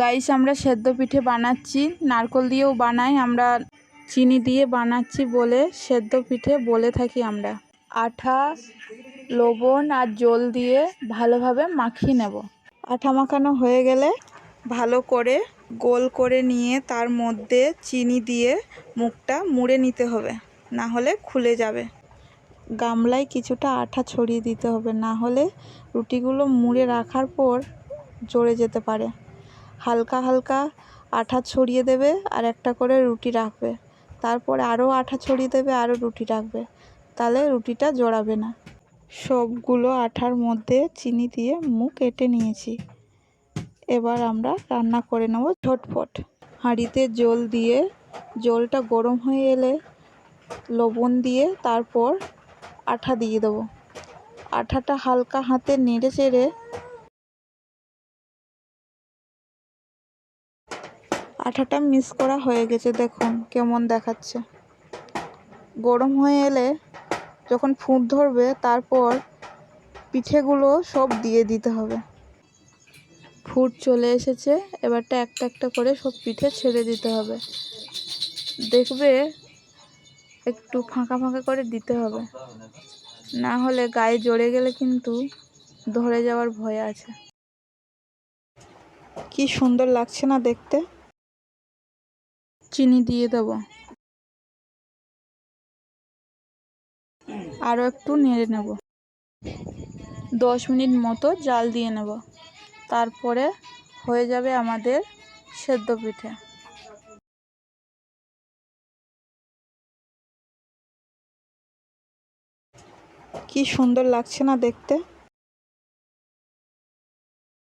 Guys আমরা সেদ্ধ পিঠে বানাচ্ছি। নারকল দিয়েও বানাই, আমরা চিনি দিয়ে বানাচ্ছি বলে সেদ্ধ পিঠে বলে থাকি আমরা। আঠা, লবণ আর জল দিয়ে ভালোভাবে মাখিয়ে নেব। আঠা মাখানো হয়ে গেলে ভালো করে গোল করে নিয়ে তার মধ্যে চিনি দিয়ে মুখটা মুড়ে নিতে হবে, না হলে খুলে যাবে। গামলায় কিছুটা আঠা ছড়িয়ে দিতে হবে, না হলে রুটিগুলো মুড়ে রাখার পর জড়ে যেতে পারে। হালকা হালকা আঠা ছড়িয়ে দেবে আর একটা করে রুটি রাখবে। তারপর আরও আঠা ছড়িয়ে দেবে আরও রুটি রাখবে। তাহলে রুটিটা জড়াবে না। সবগুলো আঠার মধ্যে চিনি দিয়ে মুখ কেটে নিয়েছি। এবার আমরা রান্না করে নেব ঝটফট হাঁড়িতে জল দিয়ে, জলটা গরম হয়ে এলে লবণ দিয়ে তারপর আঠা দিয়ে দেবো। আঠাটা হালকা হাতে নেড়ে চেড়ে আঠাটা মিক্স করা হয়ে গেছে, দেখুন কেমন দেখাচ্ছে। গরম হয়ে এলে যখন ফুট ধরবে, তারপর পিঠেগুলো সব দিয়ে দিতে হবে। ফুট চলে এসেছে, এবারটা একটা একটা করে সব পিঠে ছেড়ে দিতে হবে। দেখবে একটু ফাঁকা ফাঁকা করে দিতে হবে। না হলে গায়ে জড়ে গেলে কিন্তু ধরে যাওয়ার ভয় আছে। কি সুন্দর লাগছে না দেখতে? চিনি দিয়ে দেবো। আরও একটু নেড়ে নেব। দশ মিনিট মতো জাল দিয়ে নেব। তারপরে হয়ে যাবে আমাদের সেদ্ধ পিঠে। কি সুন্দর লাগছে না দেখতে?